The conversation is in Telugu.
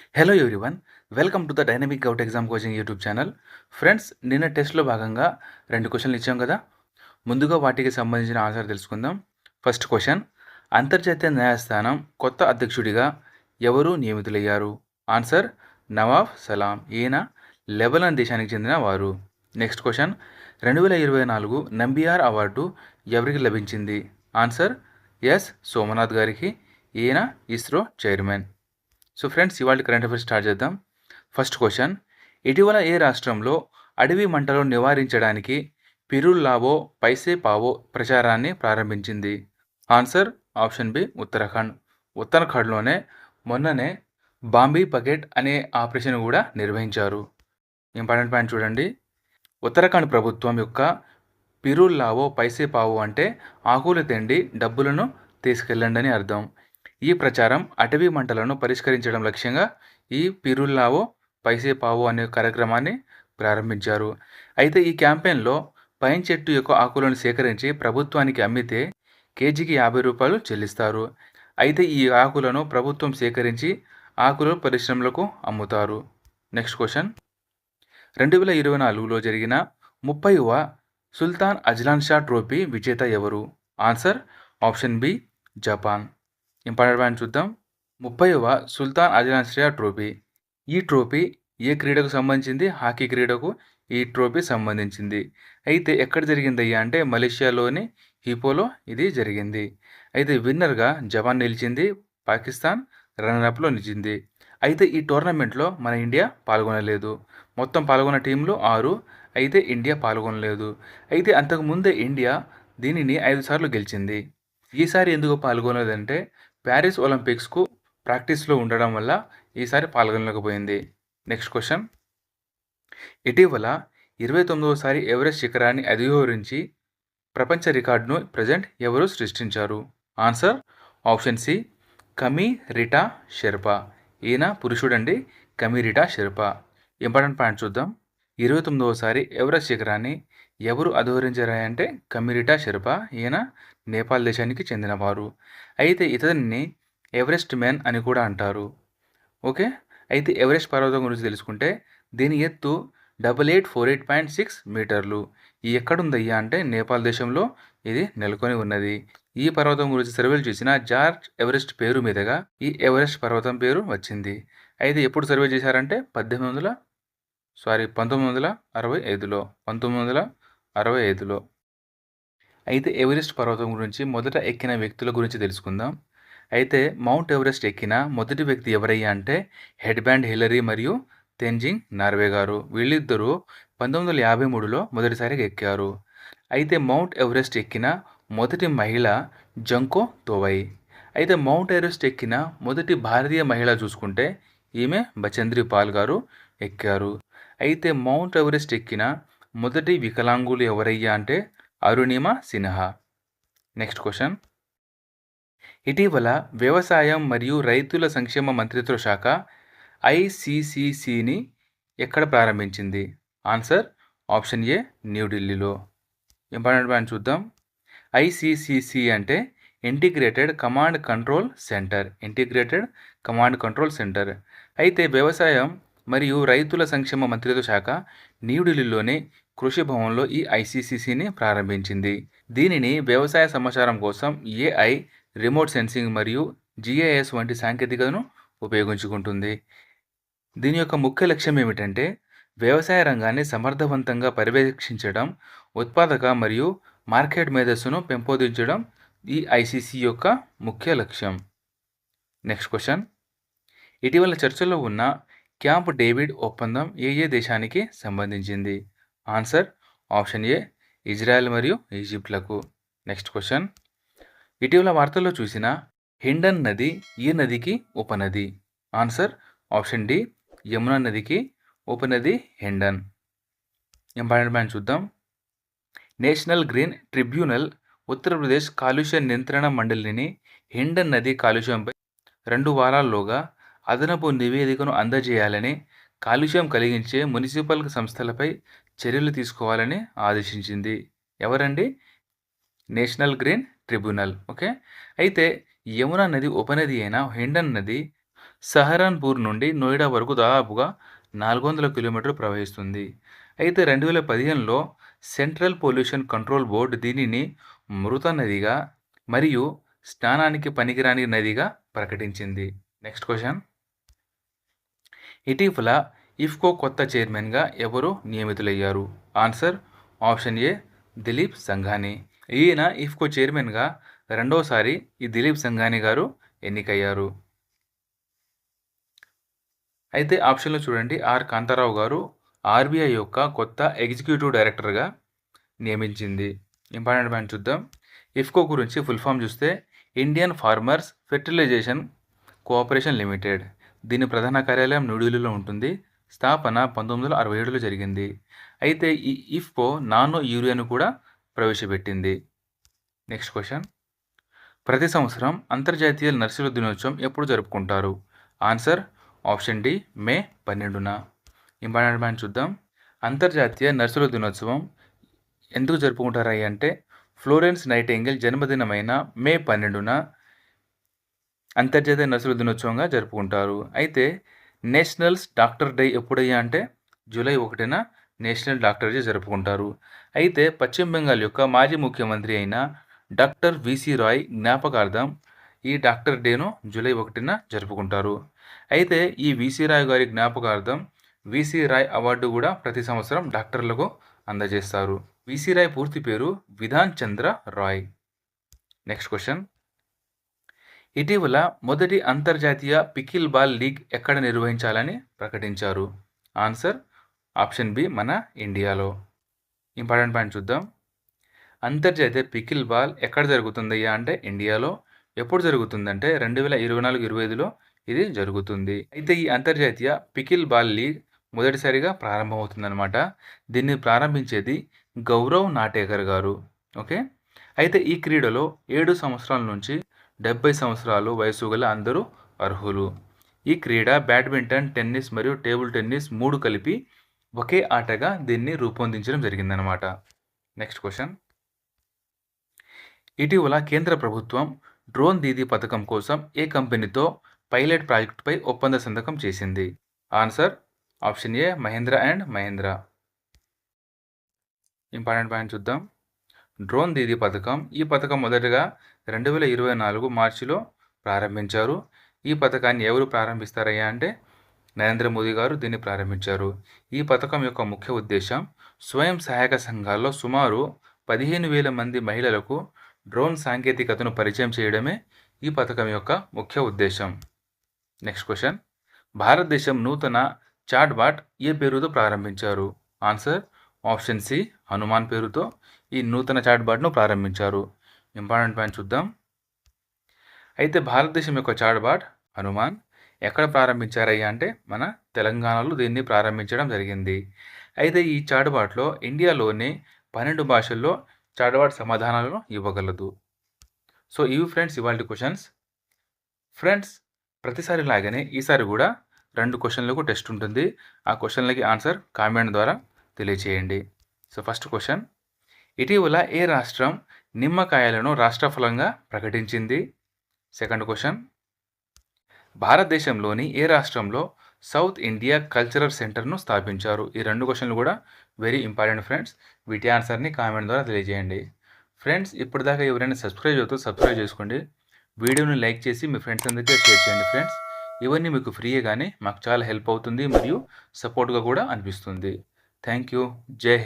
Hello everyone welcome to the dynamic out exam coaching YouTube channel friends నిన్న టెస్ట్లో భాగంగా రెండు క్వశ్చన్లు ఇచ్చాం కదా. ముందుగా వాటికి సంబంధించిన ఆన్సర్ తెలుసుకుందాం. ఫస్ట్ క్వశ్చన్ అంతర్జాతీయ న్యాయస్థానం కొత్త అధ్యక్షుడిగా ఎవరు నియమితులయ్యారు? Answer Nawaf Salam. ఈయన లెబనాన్ దేశానికి చెందిన వారు. నెక్స్ట్ క్వశ్చన్ రెండు వేల ఇరవై నాలుగు నంబియార్ అవార్డు ఎవరికి లభించింది? Answer yes. సోమనాథ్ గారికి. ఈయన ఇస్రో చైర్మన్. సో ఫ్రెండ్స్ ఇవాళ కరెంట్ అఫైర్స్ స్టార్ట్ చేద్దాం. ఫస్ట్ క్వశ్చన్ ఇటీవల ఏ రాష్ట్రంలో అడవి మంటలను నివారించడానికి పిరుల్లావో పైసే పావో ప్రచారాన్ని ప్రారంభించింది? Answer option B Uttarakhand. ఉత్తరాఖండ్లోనే మొన్ననే బాంబీ పకెట్ అనే ఆపరేషన్ కూడా నిర్వహించారు. ఇంపార్టెంట్ పాయింట్ చూడండి. ఉత్తరాఖండ్ ప్రభుత్వం యొక్క పిరుల్లావో పైసే పావు అంటే ఆకులు తెండి డబ్బులను తీసుకెళ్ళండి అని అర్థం. ఈ ప్రచారం అటవీ మంటలను పరిష్కరించడం లక్ష్యంగా ఈ పిరుల్లావో పైసే పావో అనే కార్యక్రమాన్ని ప్రారంభించారు. అయితే ఈ క్యాంపెయిన్లో పైన్ చెట్టు యొక్క ఆకులను సేకరించి ప్రభుత్వానికి అమ్మితే కేజీకి యాభై రూపాయలు చెల్లిస్తారు. అయితే ఈ ఆకులను ప్రభుత్వం సేకరించి ఆకులు పరిశ్రమలకు అమ్ముతారు. Next question. రెండు వేల ఇరవై నాలుగులో జరిగిన ముప్పైవ సుల్తాన్ అజ్లాన్ షా ట్రోఫీ విజేత ఎవరు? Answer option B Japan. Important point చూద్దాం. ముప్పైవ సుల్తాన్ అజ్లాన్ ట్రోఫీ. ఈ ట్రోఫీ ఏ క్రీడకు సంబంధించింది? హాకీ క్రీడకు ఈ ట్రోఫీ సంబంధించింది. అయితే ఎక్కడ జరిగింది అయ్యా అంటే మలేషియాలోని హిపోలో ఇది జరిగింది. అయితే విన్నర్గా జపాన్ నిలిచింది పాకిస్తాన్ రన్నర్అప్లో నిలిచింది. అయితే ఈ టోర్నమెంట్లో మన ఇండియా పాల్గొనలేదు. మొత్తం పాల్గొన్న టీంలు ఆరు అయితే ఇండియా పాల్గొనలేదు. అయితే అంతకుముందే ఇండియా దీనిని ఐదు సార్లు గెలిచింది. ఈసారి ఎందుకు పాల్గొనలేదంటే ప్యారిస్ ఒలింపిక్స్కు ప్రాక్టీస్లో ఉండడం వల్ల ఈసారి పాల్గొనలేకపోయింది. Next question. ఇటీవల ఇరవై తొమ్మిదవసారి ఎవరెస్ట్ శిఖరాన్ని అధిరోహించి ప్రపంచ రికార్డును ప్రజెంట్ ఎవరు సృష్టించారు? Answer option C Kami Rita Sherpa. ఈయన పురుషుడండి కమీ రిటా షెర్పా. ఇంపార్టెంట్ పాయింట్ చూద్దాం. ఇరవై తొమ్మిదవసారి ఎవరెస్ట్ శిఖరాన్ని ఎవరు అధోరించారంటే కమిరిటా షెర్పా. ఈయన నేపాల్ దేశానికి చెందినవారు. అయితే ఇతన్ని ఎవరెస్ట్ మ్యాన్ అని కూడా అంటారు. ఓకే? అయితే ఎవరెస్ట్ పర్వతం గురించి తెలుసుకుంటే దీని ఎత్తు double eight four eight point six మీటర్లు. ఈ ఎక్కడుందయ్యా అంటే నేపాల్ దేశంలో ఇది నెలకొని ఉన్నది. ఈ పర్వతం గురించి సర్వేలు చేసిన జార్జ్ ఎవరెస్ట్ పేరు మీదుగా ఈ ఎవరెస్ట్ పర్వతం పేరు వచ్చింది. అయితే ఎప్పుడు సర్వే చేశారంటే పద్దెనిమిది వందల సారీ పంతొమ్మిది వందల అరవై ఐదులో. పంతొమ్మిది వందల అరవై ఐదులో అయితే ఎవరెస్ట్ పర్వతం గురించి మొదట ఎక్కిన వ్యక్తుల గురించి తెలుసుకుందాం. అయితే మౌంట్ ఎవరెస్ట్ ఎక్కిన మొదటి వ్యక్తి ఎవరయ్యా అంటే హెడ్ బ్యాండ్ హిలరీ మరియు తెంజింగ్ నార్వే గారు. వీళ్ళిద్దరూ పంతొమ్మిది వందల యాభై మూడులో మొదటిసారిగా ఎక్కారు. అయితే మౌంట్ ఎవరెస్ట్ ఎక్కిన మొదటి మహిళ జంకో తోవై. అయితే మౌంట్ ఎవరెస్ట్ ఎక్కిన మొదటి భారతీయ మహిళ చూసుకుంటే ఈమె బచంద్రి పాల్ గారు ఎక్కారు. అయితే మౌంట్ ఎవరెస్ట్ ఎక్కిన మొదటి వికలాంగులు ఎవరయ్యా అంటే అరుణిమ సిన్హా. నెక్స్ట్ క్వశ్చన్ ఇటీవల వ్యవసాయం మరియు రైతుల సంక్షేమ మంత్రిత్వ శాఖ ఐసిసిసిని ఎక్కడ ప్రారంభించింది? ఆన్సర్ ఆప్షన్ ఏ న్యూఢిల్లీలో ఇంపార్టెంట్ పాయింట్ చూద్దాం. ఐసిసిసి అంటే integrated command control centre integrated command control centre అయితే వ్యవసాయం మరియు రైతుల సంక్షేమ మంత్రిత్వ శాఖ న్యూఢిల్లీలోనే కృషి భవన్లో ఈ ఐసిసిసిని ప్రారంభించింది. దీనిని వ్యవసాయ సమాచారం కోసం ఏఐ రిమోట్ సెన్సింగ్ మరియు జిఐఎస్ వంటి సాంకేతికతను ఉపయోగించుకుంటుంది. దీని యొక్క ముఖ్య లక్ష్యం ఏమిటంటే వ్యవసాయ రంగాన్ని సమర్థవంతంగా పర్యవేక్షించడం ఉత్పాదక మరియు మార్కెట్ మేధస్సును పెంపొందించడం ఈ ఐసీసీ యొక్క ముఖ్య లక్ష్యం. Next question. ఇటీవల చర్చలో ఉన్న క్యాంప్ డేవిడ్ ఒప్పందం ఏ ఏ దేశానికి సంబంధించింది? ఆన్సర్ ఆప్షన్ ఏ ఇజ్రాయెల్ మరియు ఈజిప్ట్లకు. Next question. ఇటీవల వార్తల్లో చూసిన హిండన్ నది ఈ నదికి ఉపనది? ఆన్సర్ ఆప్షన్ డి యమునా నదికి ఉపనది హిండన్. ఇంపార్టెంట్ పాయింట్ చూద్దాం. నేషనల్ గ్రీన్ ట్రిబ్యునల్ ఉత్తరప్రదేశ్ కాలుష్య నియంత్రణ మండలిని హిండన్ నది కాలుష్యంపై రెండు వారాల్లోగా అదనపు నివేదికను అందజేయాలని కాలుష్యం కలిగించే మున్సిపల్ సంస్థలపై చర్యలు తీసుకోవాలని ఆదేశించింది. ఎవరండి? National green tribunal. ఓకే? అయితే యమునా నది ఉపనది అయిన హిండన్ నది సహరాన్పూర్ నుండి నోయిడా వరకు దాదాపుగా నాలుగు వందల కిలోమీటర్లు ప్రవహిస్తుంది. అయితే రెండు వేల పదిహేనులో సెంట్రల్ పొల్యూషన్ కంట్రోల్ బోర్డు దీనిని మృత నదిగా మరియు స్నానానికి పనికిరాని నదిగా ప్రకటించింది. Next question. ఇటీవల ఇఫ్కో కొత్త చైర్మన్గా ఎవరు నియమితులయ్యారు? Answer option A Dilip Sanghani. ఈయన ఇఫ్కో చైర్మన్గా రెండోసారి ఈ దిలీప్ సంఘాని గారు ఎన్నికయ్యారు. అయితే ఆప్షన్లో చూడండి. ఆర్. కాంతారావు గారు ఆర్బీఐ యొక్క కొత్త ఎగ్జిక్యూటివ్ డైరెక్టర్గా నియమించింది. ఇంపార్టెంట్ పాయింట్ చూద్దాం. ఇఫ్కో గురించి ఫుల్ ఫామ్ చూస్తే Indian farmers fertilisation cooperation limited. దీని ప్రధాన కార్యాలయం న్యూఢిల్లీలో ఉంటుంది. స్థాపన పంతొమ్మిది వందల అరవై ఏడులో జరిగింది. అయితే ఈ ఇఫ్కో నానో యూరియాను కూడా ప్రవేశపెట్టింది. Next question. ప్రతి సంవత్సరం అంతర్జాతీయ నర్సుల దినోత్సవం ఎప్పుడు జరుపుకుంటారు? ఆన్సర్ ఆప్షన్ డి మే పన్నెండున. ఇంపార్టెంట్ పాయింట్ చూద్దాం. అంతర్జాతీయ నర్సుల దినోత్సవం ఎందుకు జరుపుకుంటారు అంటే ఫ్లోరెన్స్ నైటింగేల్ జన్మదినమైన మే పన్నెండున అంతర్జాతీయ నర్సుల దినోత్సవంగా జరుపుకుంటారు. అయితే నేషనల్స్ డాక్టర్ డే ఎప్పుడయ్యా అంటే జూలై ఒకటిన నేషనల్ డాక్టర్ డే జరుపుకుంటారు. అయితే పశ్చిమ బెంగాల్ యొక్క మాజీ ముఖ్యమంత్రి అయిన డాక్టర్ విసి రాయ్ జ్ఞాపకార్థం ఈ డాక్టర్ డేను జూలై ఒకటిన జరుపుకుంటారు. అయితే ఈ విసి రాయ్ గారి జ్ఞాపకార్థం విసి రాయ్ అవార్డు కూడా ప్రతి సంవత్సరం డాక్టర్లకు అందజేస్తారు. విసి రాయ్ పూర్తి పేరు విధాన్ చంద్ర రాయ్. Next question. ఇటీవల మొదటి అంతర్జాతీయ పికిల్ బాల్ లీగ్ ఎక్కడ నిర్వహించాలని ప్రకటించారు? ఆన్సర్ ఆప్షన్ బి మన ఇండియాలో. ఇంపార్టెంట్ పాయింట్ చూద్దాం. అంతర్జాతీయ పికిల్ బాల్ ఎక్కడ జరుగుతుందయ్యా అంటే ఇండియాలో. ఎప్పుడు జరుగుతుందంటే రెండు వేల ఇరవై నాలుగు ఇరవై ఐదులో ఇది జరుగుతుంది. అయితే ఈ అంతర్జాతీయ పికిల్ బాల్ లీగ్ మొదటిసారిగా ప్రారంభమవుతుందన్నమాట. దీన్ని ప్రారంభించేది గౌరవ్ నాటేకర్ గారు. ఓకే? అయితే ఈ క్రీడలో ఏడు సంవత్సరాల నుంచి డెబ్బై సంవత్సరాలు వయసు గల అందరూ అర్హులు. ఈ క్రీడ బ్యాడ్మింటన్ టెన్నిస్ మరియు టేబుల్ టెన్నిస్ మూడు కలిపి ఒకే ఆటగా దీన్ని రూపొందించడం జరిగిందనమాట నెక్స్ట్ క్వశ్చన్. ఇటీవల కేంద్ర ప్రభుత్వం డ్రోన్ దీదీ పథకం కోసం ఏ కంపెనీతో పైలట్ ప్రాజెక్టుపై ఒప్పంద సంతకం చేసింది? Answer option A Mahindra and Mahindra. Important point చూద్దాం. డ్రోన్ దీదీ పథకం. ఈ పథకం మొదటగా రెండు వేల ఇరవై నాలుగు మార్చిలో ప్రారంభించారు. ఈ పథకాన్ని ఎవరు ప్రారంభిస్తారయ్యా అంటే నరేంద్ర మోదీ గారు దీన్ని ప్రారంభించారు. ఈ పథకం యొక్క ముఖ్య ఉద్దేశం స్వయం సహాయక సంఘాల్లో సుమారు పదిహేను వేల మంది మహిళలకు డ్రోన్ సాంకేతికతను పరిచయం చేయడమే ఈ పథకం యొక్క ముఖ్య ఉద్దేశం. Next question. భారతదేశం నూతన చాట్బాట్ ఏ పేరుతో ప్రారంభించారు? ఆన్సర్ ఆప్షన్ సి హనుమాన్ పేరుతో ఈ నూతన చాట్బాట్ను ప్రారంభించారు. ఇంపార్టెంట్ పాయింట్ చూద్దాం. అయితే భారతదేశం యొక్క చాట్బాట్ హనుమాన్ ఎక్కడ ప్రారంభించారయ్యా అంటే మన తెలంగాణలో దీన్ని ప్రారంభించడం జరిగింది. అయితే ఈ చాట్బాట్లో ఇండియాలోని పన్నెండు భాషల్లో చాట్బాట్ సమాధానాలను ఇవ్వగలదు. సో ఇవి ఫ్రెండ్స్ ఇవాళ క్వశ్చన్స్. ఫ్రెండ్స్ ప్రతిసారి లాగానే ఈసారి కూడా రెండు క్వశ్చన్లకు టెస్ట్ ఉంటుంది. ఆ క్వశ్చన్లకి ఆన్సర్ కామెంట్ ద్వారా తెలియచేయండి. సో ఫస్ట్ క్వశ్చన్ ఇటీవల ఏ రాష్ట్రం నిమ్మకాయలను రాష్ట్ర ఫలంగా ప్రకటించింది? సెకండ్ క్వశ్చన్ భారతదేశంలోని ఏ రాష్ట్రంలో సౌత్ ఇండియా కల్చరల్ సెంటర్ను స్థాపించారు? ఈ రెండు క్వశ్చన్లు కూడా వెరీ ఇంపార్టెంట్ ఫ్రెండ్స్ వీటి ఆన్సర్ని కామెంట్ ద్వారా తెలియజేయండి. ఫ్రెండ్స్ ఇప్పటిదాకా ఎవరైనా సబ్స్క్రైబ్ అవుతూ సబ్స్క్రైబ్ చేసుకోండి. వీడియోని లైక్ చేసి మీ ఫ్రెండ్స్ అందరికీ షేర్ చేయండి ఫ్రెండ్స్ ఇవన్నీ మీకు ఫ్రీయే కానీ మాకు చాలా హెల్ప్ అవుతుంది మరియు సపోర్ట్గా కూడా అనిపిస్తుంది. Thank you. Jai